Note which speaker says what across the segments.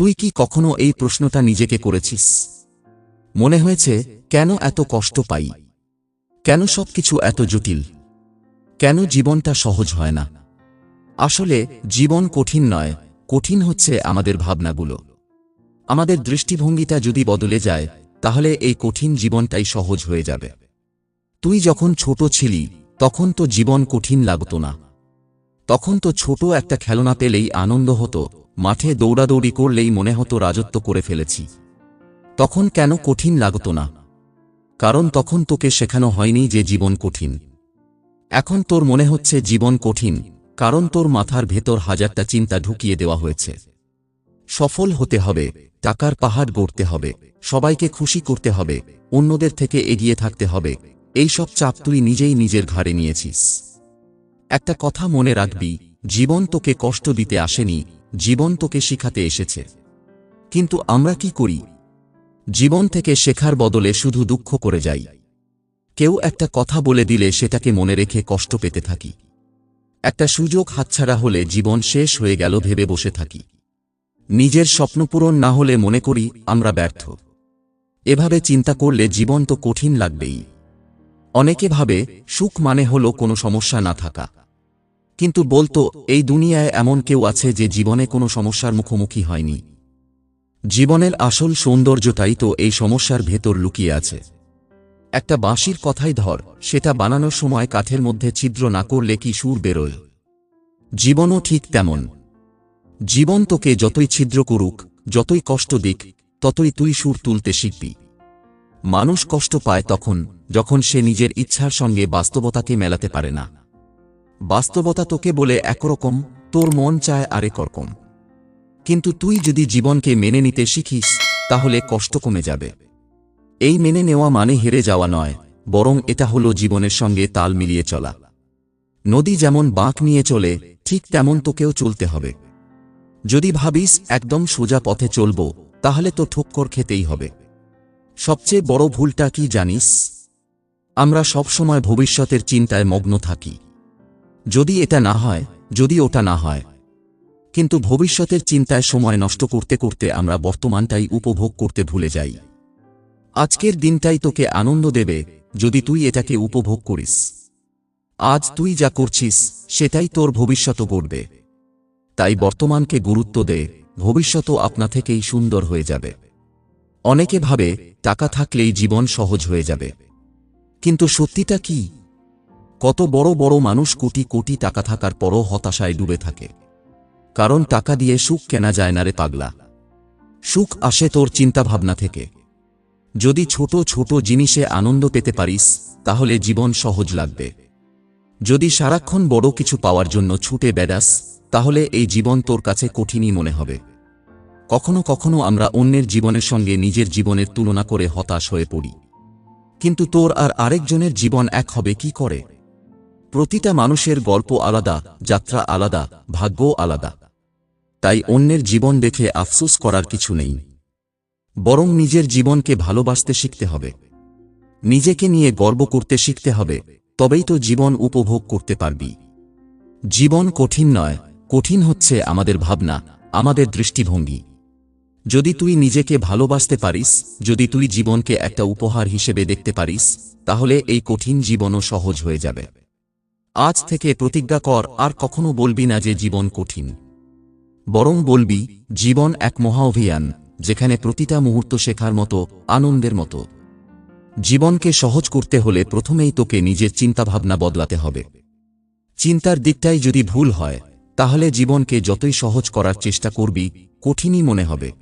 Speaker 1: তুই কি কখনো এই প্রশ্নটা নিজেকে করেছিস? মনে হয়েছে, কেন এত কষ্ট পাই? কেন সবকিছু এত জটিল? কেন জীবনটা সহজ হয় না? আসলে, জীবন কঠিন নয়, কঠিন হচ্ছে আমাদের ভাবনাগুলো। আমাদের দৃষ্টিভঙ্গিটা যদি বদলে যায়, তাহলে এই কঠিন জীবনটাই সহজ হয়ে যাবে। তুই যখন ছোট ছিলি, তখন তো জীবন কঠিন লাগতো না। তখন তো ছোট একটা খেলনা পেলেই আনন্দ হতো মাঠে দৌড়াদৌড়ি করলেই মনে হতো রাজত্ব করে ফেলেছি। তখন কেন কঠিন লাগতো না? কারণ তখন তোকে শেখানো হয়নি যে জীবন কঠিন। এখন তোর মনে হচ্ছে জীবন কঠিন, কারণ তোর মাথার ভেতর হাজারটা চিন্তা ঢুকিয়ে দেওয়া হয়েছে। সফল হতে হবে, টাকার পাহাড় গড়তে হবে, সবাইকে খুশি করতে হবে, অন্যদের থেকে এগিয়ে থাকতে হবে, এই সব চাপ তুই নিজেই নিজের ঘাড়ে নিয়েছিস। একটা কথা মনে রাখবি, জীবন তোকে কষ্ট দিতে আসেনি জীবন তোকে শিখাতে এসেছে। কিন্তু আমরা কি করি? জীবন থেকে শেখার বদলে শুধু দুঃখ করে যাই। কেউ একটা কথা বলে দিলে সেটাকে মনে রেখে কষ্ট পেতে থাকি। একটা সুযোগ হাতছাড়া হলে জীবন শেষ হয়ে গেল ভেবে বসে থাকি। নিজের স্বপ্ন পূরণ না হলে মনে করি আমরা ব্যর্থ। এভাবে চিন্তা করলে জীবন তো কঠিন লাগবেই। অনেকে ভাবে, সুখ মানে হল কোনো সমস্যা না থাকা। কিন্তু বলতো, এই দুনিয়ায় এমন কেউ আছে যে জীবনে কোনো সমস্যার মুখোমুখি হয়নি। জীবনের আসল সৌন্দর্যটাই তো এই সমস্যার ভেতর লুকিয়ে আছে। একটা বাঁশির কথাই ধর, সেটা বানানোর সময় কাঠের মধ্যে ছিদ্র না করলে কি সুর বেরোয়? জীবনও ঠিক তেমন। জীবন তোকে যতই ছিদ্র করুক, যতই কষ্ট দিক, ততই তুই সুর তুলতে শিখবি। মানুষ কষ্ট পায় তখন, যখন সে নিজের ইচ্ছার সঙ্গে বাস্তবতাকে মেলাতে পারে না। বাস্তবতা তোকে বলে একরকম, তোর মন চায় আরেক রকম। কিন্তু তুই যদি জীবনকে মেনে নিতে শিখিস, তাহলে কষ্ট কমে যাবে। এই মেনে নেওয়া মানে হেরে যাওয়া নয়, বরং এটা হলো জীবনের সঙ্গে তাল মিলিয়ে চলা। নদী যেমন বাঁক নিয়ে চলে, ঠিক তেমন তোকেও চলতে হবে। যদি ভাবিস একদম সোজা পথে চলব, তাহলে তো ঠোক্কর খেতেই হবে। সবচেয়ে বড় ভুলটা কি জানিস? আমরা সবসময় ভবিষ্যতের চিন্তায় মগ্ন থাকি। যদি এটা না হয়, যদি ওটা না হয়। কিন্তু ভবিষ্যতের চিন্তায় সময় নষ্ট করতে করতে আমরা বর্তমানটাই উপভোগ করতে ভুলে যাই। আজকের দিনটাই তোকে আনন্দ দেবে, যদি তুই এটাকে উপভোগ করিস। আজ তুই যা করছিস, সেটাই তোর ভবিষ্যৎ গড়বে। তাই বর্তমানকে গুরুত্ব দে ভবিষ্যৎও আপনা থেকেই সুন্দর হয়ে যাবে। অনেকে ভাবে, টাকা থাকলেই জীবন সহজ হয়ে যাবে। কিন্তু সত্যিটা কি? কত বড় বড় মানুষ কোটি কোটি টাকা থাকার পরও হতাশায় ডুবে থাকে। কারণ টাকা দিয়ে সুখ কেনা যায় না রে পাগলা। সুখ আসে তোর চিন্তাভাবনা থেকে। যদি ছোট ছোট জিনিসে আনন্দ পেতে পারিস, তাহলে জীবন সহজ লাগবে। যদি সারাক্ষণ বড় কিছু পাওয়ার জন্য ছুটে বেড়াস, তাহলে এই জীবন তোর কাছে কঠিনই মনে হবে। কখনো কখনো আমরা অন্যের জীবনের সঙ্গে নিজের জীবনের তুলনা করে হতাশ হয়ে পড়ি। কিন্তু তোর আর আরেকজনের জীবন এক হবে কি করে? প্রতিটা মানুষের গল্প আলাদা, যাত্রা আলাদা ভাগ্যও আলাদা। তাই অন্যের জীবন দেখে আফসোস করার কিছু নেই। বরং নিজের জীবনকে ভালোবাসতে শিখতে হবে। নিজেকে নিয়ে গর্ব করতে শিখতে হবে, তবেই তো জীবন উপভোগ করতে পারবি। জীবন কঠিন নয়, কঠিন হচ্ছে আমাদের ভাবনা, আমাদের দৃষ্টিভঙ্গি। যদি তুই নিজেকে ভালোবাসতে পারিস, যদি তুই জীবনকে একটা উপহার হিসেবে দেখতে পারিস, তাহলে এই কঠিন জীবনও সহজ হয়ে যাবে। আজ থেকে প্রতিজ্ঞা কর, আর কখনো বলবি না যে জীবন কঠিন। বরং বলবি, জীবন এক মহা অভিযান, যেখানে প্রতিটা মুহূর্ত শেখার মতো, আনন্দের মতো। জীবনকে সহজ করতে হলে প্রথমেই তোকে নিজের চিন্তাভাবনা বদলাতে হবে। চিন্তার দিকটাই যদি ভুল হয়, তাহলে জীবনকে যতই সহজ করার চেষ্টা করবি, কঠিনই মনে হবে।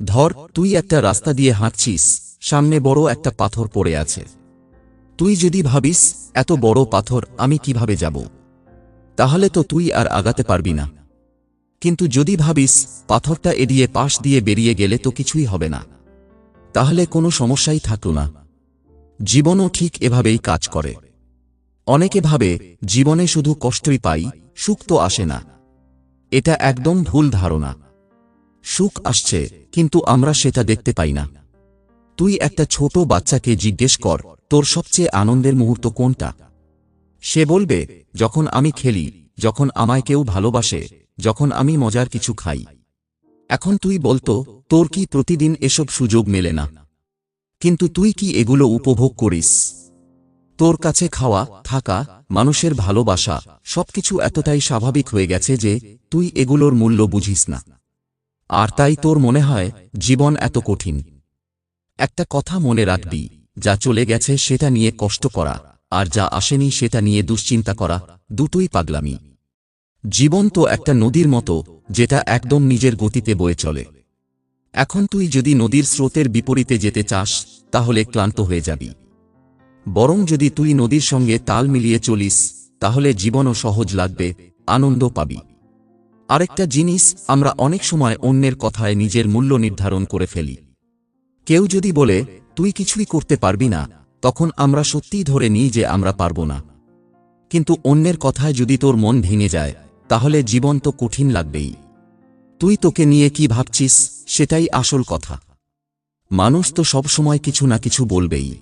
Speaker 1: ধর, তুই একটা রাস্তা দিয়ে হাঁটছিস, সামনে বড় একটা পাথর পড়ে আছে। তুই যদি ভাবিস, এত বড় পাথর, আমি কীভাবে যাব? তাহলে তো তুই আর আগাতে পারবি না। কিন্তু যদি ভাবিস, পাথরটা এড়িয়ে পাশ দিয়ে বেরিয়ে গেলে তো কিছুই হবে না। তাহলে কোনো সমস্যাই থাকল না। জীবনও ঠিক এভাবেই কাজ করে। অনেকে ভাবে, জীবনে শুধু কষ্টই পাই, সুখ তো আসে না। এটা একদম ভুল ধারণা। সুখ আসছে, কিন্তু আমরা সেটা দেখতে পাই না। তুই একটা ছোট বাচ্চাকে জিজ্ঞেস কর, তোর সবচেয়ে আনন্দের মুহূর্ত কোনটা? সে বলবে, যখন আমি খেলি, যখন আমায় কেউ ভালোবাসে, যখন আমি মজার কিছু খাই। এখন তুই বলতো, তোর কি প্রতিদিন এসব সুযোগ মেলে না? কিন্তু তুই কি এগুলো উপভোগ করিস? তোর কাছে খাওয়া, থাকা, মানুষের ভালোবাসা, সবকিছু এতটাই স্বাভাবিক হয়ে গেছে যে, তুই এগুলোর মূল্য বুঝিস না। আর তাই তোর মনে হয়, জীবন এত কঠিন। একটা কথা মনে রাখবি, যা চলে গেছে সেটা নিয়ে কষ্ট করা, আর যা আসেনি সেটা নিয়ে দুশ্চিন্তা করা, দুটোই পাগলামি। জীবন তো একটা নদীর মতো, যেটা একদম নিজের গতিতে বয়ে চলে। এখন তুই যদি নদীর স্রোতের বিপরীতে যেতে চাস, তাহলে ক্লান্ত হয়ে যাবি। বরং যদি তুই নদীর সঙ্গে তাল মিলিয়ে চলিস, তাহলে জীবনও সহজ লাগবে, আনন্দ পাবি। আরেকটা জিনিস আমরা অনেক সময় অন্যের কথায় নিজের মূল্য নির্ধারণ করে ফেলি। কেউ যদি বলে, তুই কিছুই করতে পারবি না, তখন আমরা সত্যিই ধরে নিই যে আমরা পারব না। কিন্তু অন্যের কথায় যদি তোর মন ভেঙে যায়, তাহলে জীবন তো কঠিন লাগবেই। তুই তোকে নিয়ে কি ভাবছিস, সেটাই আসল কথা। মানুষ তো সবসময় কিছু না কিছু বলবেই।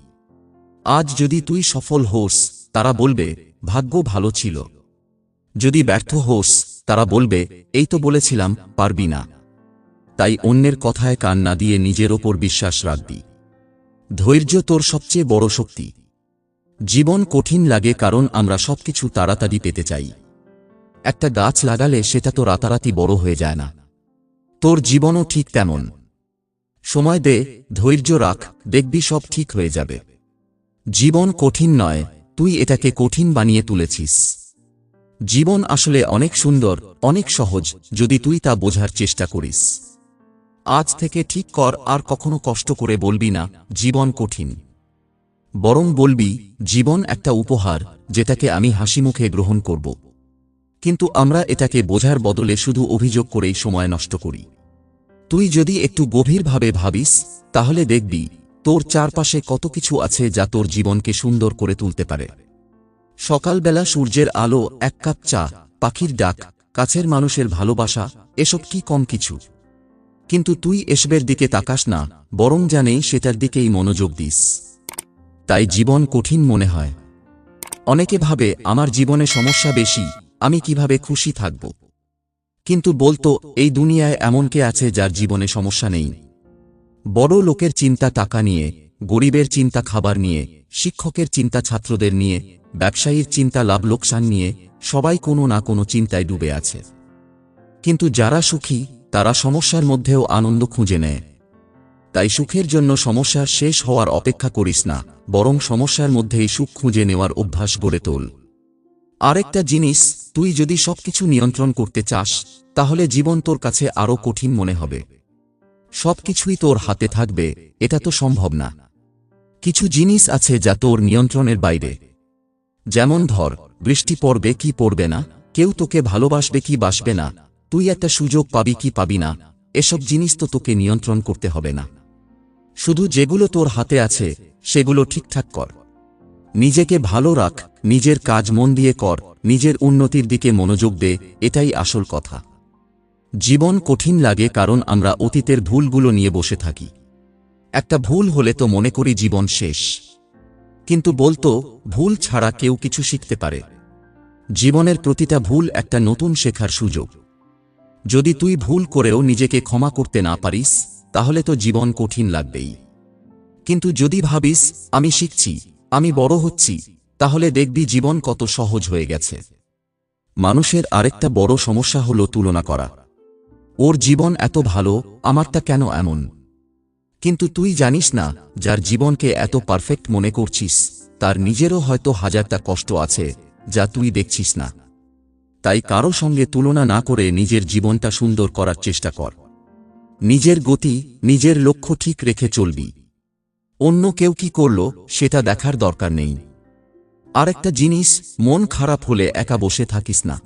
Speaker 1: আজ যদি তুই সফল হোস, তারা বলবে, ভাগ্য ভালো ছিল। যদি ব্যর্থ হোস, তারা বলবে, এই তো বলেছিলাম, পারবি না। তাই অন্যের কথায় কান না দিয়ে নিজের ওপর বিশ্বাস রাখবি ধৈর্য তোর সবচেয়ে বড় শক্তি। জীবন কঠিন লাগে কারণ আমরা সবকিছু তাড়াতাড়ি পেতে চাই। একটা গাছ লাগালে সেটা তো রাতারাতি বড় হয়ে যায় না। তোর জীবনও ঠিক তেমন। সময় দে, ধৈর্য রাখ, দেখবি সব ঠিক হয়ে যাবে। জীবন কঠিন নয়, তুই এটাকে কঠিন বানিয়ে তুলেছিস। জীবন আসলে অনেক সুন্দর, অনেক সহজ, যদি তুই তা বোঝার চেষ্টা করিস। আজ থেকে ঠিক কর আর কখনো কষ্ট করে বলবি না, জীবন কঠিন। বরং বলবি, জীবন একটা উপহার, যেটাকে আমি হাসিমুখে গ্রহণ করব। কিন্তু আমরা এটাকে বোঝার বদলে শুধু অভিযোগ করেই সময় নষ্ট করি। তুই যদি একটু গভীরভাবে ভাবিস, তাহলে দেখবি, তোর চারপাশে কত কিছু আছে যা তোর জীবনকে সুন্দর করে তুলতে পারে। সকালবেলা সূর্যের আলো, এক কাপ চা, পাখির ডাক, কাছের মানুষের ভালোবাসা, এসব কি কম কিছু? কিন্তু তুই এসবের দিকে তাকাস না, বরং জানেই সেটার দিকেই মনোযোগ দিস। তাই জীবন কঠিন মনে হয়। অনেকে ভাবে, আমার জীবনে সমস্যা বেশি, আমি কীভাবে খুশি থাকব? কিন্তু বলতো, এই দুনিয়ায় এমন কে আছে যার জীবনে সমস্যা নেই? বড় লোকের চিন্তা টাকা নিয়ে, গরিবের চিন্তা খাবার নিয়ে, শিক্ষকের চিন্তা ছাত্রদের নিয়ে, ব্যবসায়ীর চিন্তা লাভ লোকসান নিয়ে, সবাই কোনো না কোনো চিন্তায় ডুবে আছে। কিন্তু যারা সুখী তারা সমস্যার মধ্যেও আনন্দ খুঁজে নেয়। তাই সুখের জন্য সমস্যার শেষ হওয়ার অপেক্ষা করিস না, বরং সমস্যার মধ্যেই সুখ খুঁজে নেওয়ার অভ্যাস গড়ে তোল। আরেকটা জিনিস, তুই যদি সবকিছু নিয়ন্ত্রণ করতে চাস, তাহলে জীবন তোর কাছে আরও কঠিন মনে হবে। সবকিছুই তোর হাতে থাকবে, এটা তো সম্ভব না। কিছু জিনিস আছে যা তোর নিয়ন্ত্রণের বাইরে। যেমন ধর, বৃষ্টি পড়বে কি পড়বে না, কেউ তোকে ভালোবাসবে কি বাসবে না তুই একটা সুযোগ পাবি কি পাবি না, এসব জিনিস তো তোকে নিয়ন্ত্রণ করতে হবে না। শুধু যেগুলো তোর হাতে আছে, সেগুলো ঠিকঠাক কর। নিজেকে ভালো রাখ, নিজের কাজ মন দিয়ে কর, নিজের উন্নতির দিকে মনোযোগ দে, এটাই আসল কথা। জীবন কঠিন লাগে কারণ আমরা অতীতের ভুলগুলো নিয়ে বসে থাকি। একটা ভুল হলে তো মনে করি জীবন শেষ। কিন্তু বলতো, ভুল ছাড়া কেউ কিছু শিখতে পারে। জীবনের প্রতিটা ভুল একটা নতুন শেখার সুযোগ। যদি তুই ভুল করেও নিজেকে ক্ষমা করতে না পারিস, তাহলে তো জীবন কঠিন লাগবেই। কিন্তু যদি ভাবিস, আমি শিখছি, আমি বড় হচ্ছি, তাহলে দেখবি জীবন কত সহজ হয়ে গেছে। মানুষের আরেকটা বড় সমস্যা হল তুলনা করা। ওর জীবন এত ভালো, আমারটা কেন এমন? কিন্তু তুই জানিস না, যার জীবনকে এত পারফেক্ট মনে করছিস, তার নিজেরও হয়তো হাজারটা কষ্ট আছে, যা তুই দেখছিস না। তাই কারও সঙ্গে তুলনা না করে নিজের জীবনটা সুন্দর করার চেষ্টা কর। নিজের গতি, নিজের লক্ষ্য ঠিক রেখে চলবি। অন্য কেউ কি করল, সেটা দেখার দরকার নেই। আরেকটা জিনিস, মন খারাপ হলে একা বসে থাকিস না।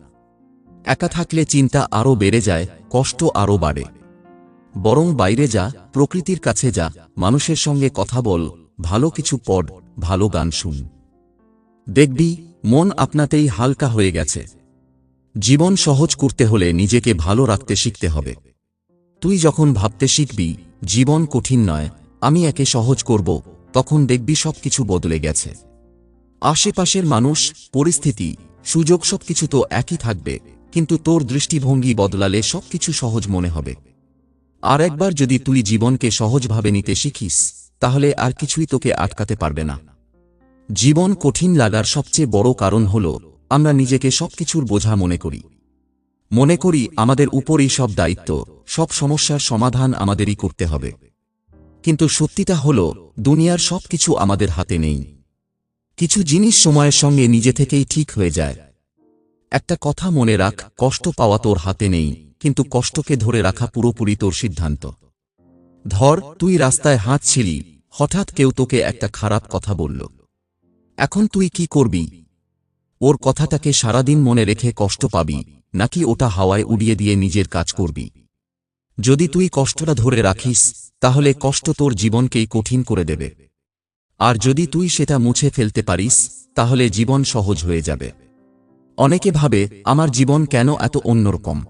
Speaker 1: একা থাকলে চিন্তা আরও বেড়ে যায়, কষ্ট আরও বাড়ে। বরং বাইরে যা, প্রকৃতির কাছে যা, মানুষের সঙ্গে কথা বল, ভালো কিছু পড়, ভালো গান শুন। দেখবি, মন আপনাতেই হালকা হয়ে গেছে। জীবন সহজ করতে হলে নিজেকে ভালো রাখতে শিখতে হবে। তুই যখন ভাবতে শিখবি, জীবন কঠিন নয়, আমি একে সহজ করব, তখন দেখবি সবকিছু বদলে গেছে। আশেপাশের মানুষ, পরিস্থিতি, সুযোগ সবকিছু তো একই থাকবে, কিন্তু তোর দৃষ্টিভঙ্গি বদলালে সবকিছু সহজ মনে হবে। আর একবার যদি তুই জীবনকে সহজভাবে নিতে শিখিস, তাহলে আর কিছুই তোকে আটকাতে পারবে না। জীবন কঠিন লাগার সবচেয়ে বড় কারণ হল আমরা নিজেকে সবকিছুর বোঝা মনে করি। মনে করি আমাদের উপরই সব দায়িত্ব, সব সমস্যার সমাধান আমাদেরই করতে হবে। কিন্তু সত্যিটা হল, দুনিয়ার সবকিছু আমাদের হাতে নেই। কিছু জিনিস সময়ের সঙ্গে নিজে থেকেই ঠিক হয়ে যায়। একটা কথা মনে রাখ, কষ্ট পাওয়া তোর হাতে নেই, কিন্তু কষ্টকে ধরে রাখা পুরোপুরি তোর সিদ্ধান্ত। ধর, তুই রাস্তায় হাঁটছিলি, হঠাৎ কেউ তোকে একটা খারাপ কথা বলল। এখন তুই কি করবি? ওর কথাটাকে সারাদিন মনে রেখে কষ্ট পাবি, নাকি ওটা হাওয়ায় উড়িয়ে দিয়ে নিজের কাজ করবি। যদি তুই কষ্টটা ধরে রাখিস, তাহলে কষ্ট তোর জীবনকেই কঠিন করে দেবে। আর যদি তুই সেটা মুছে ফেলতে পারিস, তাহলে জীবন সহজ হয়ে যাবে। অনেকে ভাবে, আমার জীবন কেন এত অন্যরকম?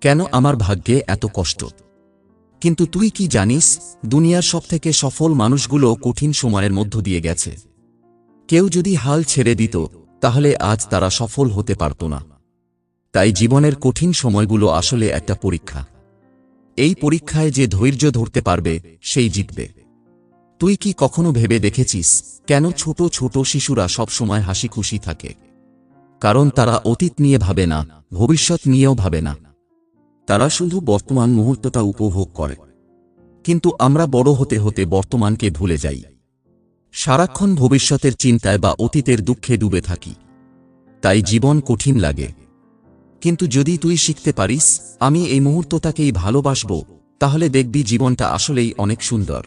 Speaker 1: কেন আমার ভাগ্যে এত কষ্ট? কিন্তু তুই কি জানিস, দুনিয়ার সবথেকে সফল মানুষগুলো কঠিন সময়ের মধ্য দিয়ে গেছে। কেউ যদি হাল ছেড়ে দিত তাহলে আজ তারা সফল হতে পারত না। তাই জীবনের কঠিন সময়গুলো আসলে একটা পরীক্ষা। এই পরীক্ষায় যে ধৈর্য ধরতে পারবে, সেই জিতবে। তুই কি কখনো ভেবে দেখেছিস, কেন ছোট ছোট শিশুরা সবসময় হাসি খুশি থাকে? কারণ তারা অতীত নিয়ে ভাবে না, ভবিষ্যৎ নিয়েও ভাবে না। তারা শুধু বর্তমান মুহূর্তটা উপভোগ করে। কিন্তু আমরা বড় হতে হতে বর্তমানকে ভুলে যাই। সারাক্ষণ ভবিষ্যতের চিন্তায় বা অতীতের দুঃখে ডুবে থাকি। তাই জীবন কঠিন লাগে। কিন্তু যদি তুই শিখতে পারিস, আমি এই মুহূর্তটাকেই ভালোবাসব, তাহলে দেখবি জীবনটা আসলেই অনেক সুন্দর।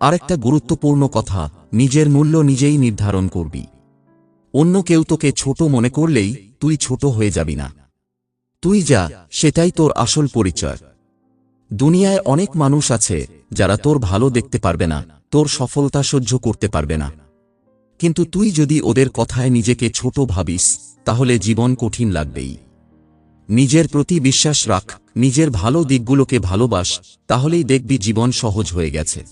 Speaker 1: আরেকটা গুরুত্বপূর্ণ কথা, নিজের মূল্য নিজেই নির্ধারণ করবি। অন্য কেউ তোকে ছোট মনে করলেই তুই ছোট হয়ে যাবি না। তুই যা, সেটাই তোর আসল পরিচয়। দুনিয়ায় অনেক মানুষ আছে, যারা তোর ভালো দেখতে পারবে না। তোর সফলতা সহ্য করতে পারবে না। কিন্তু তুই যদি ওদের কথায় নিজেকে ছোট ভাবিস, তাহলে জীবন কঠিন লাগবেই। নিজের প্রতি বিশ্বাস রাখ, নিজের ভালো দিকগুলোকে ভালোবাস, তাহলেই দেখবি জীবন সহজ হয়ে গেছে।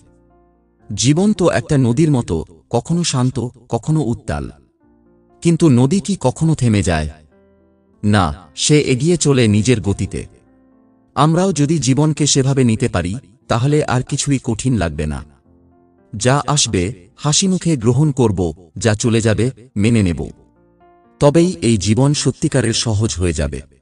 Speaker 1: জীবন তো একটা নদীর মতো, কখনো শান্ত, কখনো উত্তাল। কিন্তু নদী কি কখনো থেমে যায়? না, সে এগিয়ে চলে নিজের গতিতে। আমরাও যদি জীবনকে সেভাবে নিতে পারি, তাহলে আর কিছুই কঠিন লাগবে না। যা আসবে, হাসি মুখে গ্রহণ করব, যা চলে যাবে, মেনে নেব। তবেই এই জীবন সত্যিকারের সহজ হয়ে যাবে।